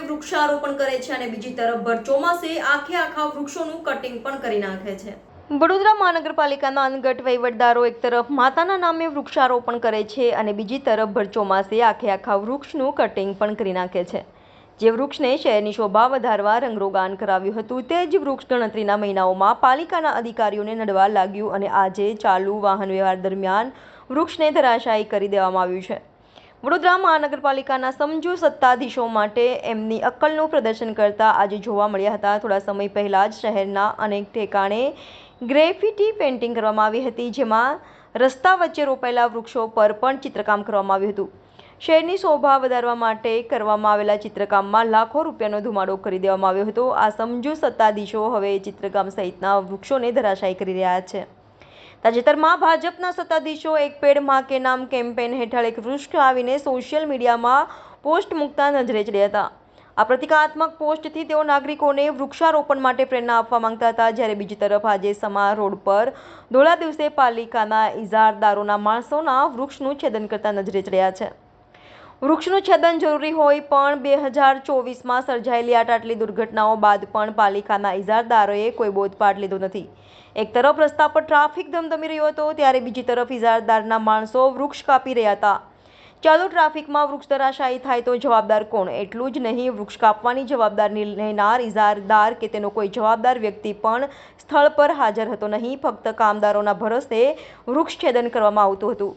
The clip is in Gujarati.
વૃક્ષારોપણ કરે છે અને બીજી તરફ ભર ચોમાસે આખે આખા વૃક્ષોનું કટિંગ પણ કરી નાખે છે. વડોદરા મહાનગરપાલિકાના અનગઢ વહીવટદારો એક તરફ માતાના નામે વૃક્ષારોપણ કરે છે અને બીજી તરફ ભર ચોમાસે આખે આખા વૃક્ષનું કટિંગ પણ કરી નાખે છે. જે વૃક્ષને શહેરની શોભા વધારવા રંગરોગાન કરાવ્યું હતું તે જ વૃક્ષ ગણતરીના મહિનાઓમાં પાલિકાના અધિકારીઓને નડવા લાગ્યું અને આજે ચાલુ વાહન વ્યવહાર દરમિયાન વૃક્ષને ધરાશાયી કરી દેવામાં આવ્યું છે. વડોદરા મહાનગરપાલિકાના સમજુ સત્તાધીશો માટે એમની અક્કલનું પ્રદર્શન કરતા આજે જોવા મળ્યા હતા. થોડા સમય પહેલાં જ શહેરના અનેક ઠેકાણે ગ્રેફિટી પેઇન્ટિંગ કરવામાં આવી હતી, જેમાં રસ્તા વચ્ચે રોપાયેલા વૃક્ષો પર પણ ચિત્રકામ કરવામાં આવ્યું હતું. શહેરની શોભા વધારવા માટે કરવામાં આવેલા ચિત્રકામમાં લાખો રૂપિયાનો ધુમાડો કરી દેવામાં આવ્યો હતો. આ સમજુ સત્તાધીશો હવે ચિત્રકામ સહિતના વૃક્ષોને ધરાશાયી કરી રહ્યા છે. તાજેતરમાં ભાજપના સત્તાધીશો એક પેડમાં કે નામ કેમ્પેન હેઠળ એક વૃક્ષ આવીને સોશિયલ મીડિયામાં પોસ્ટ મૂકતા નજરે ચડ્યા હતા. આ પ્રતિકાત્મક પોસ્ટથી તેઓ નાગરિકોને વૃક્ષારોપણ માટે પ્રેરણા આપવા માંગતા હતા. જ્યારે બીજી તરફ આજે સમા રોડ પર ધોળા દિવસે પાલિકાના ઇજારદારોના માણસોના વૃક્ષનું છેદન કરતા નજરે ચડ્યા છે. વૃક્ષનું છેદન જરૂરી હોય પણ બે હજાર ચોવીસમાં સર્જાયેલી આટલી દુર્ઘટનાઓ બાદ પણ પાલિકાના ઇજારદારોએ કોઈ બોધપાઠ લીધો નથી. એક તરફ રસ્તા પર ટ્રાફિક ધમધમી રહ્યો હતો, ત્યારે બીજી તરફ ઇજારદારના માણસો વૃક્ષ કાપી રહ્યા હતા. ચાલો ટ્રાફિકમાં વૃક્ષ ધરાશાયી થાય તો જવાબદાર કોણ? એટલું જ નહીં, વૃક્ષ કાપવાની જવાબદારી લેનાર ઇજારદાર કે તેનો કોઈ જવાબદાર વ્યક્તિ પણ સ્થળ પર હાજર હતો નહીં. ફક્ત કામદારોના ભરોસે વૃક્ષ છેદન કરવામાં આવતું હતું.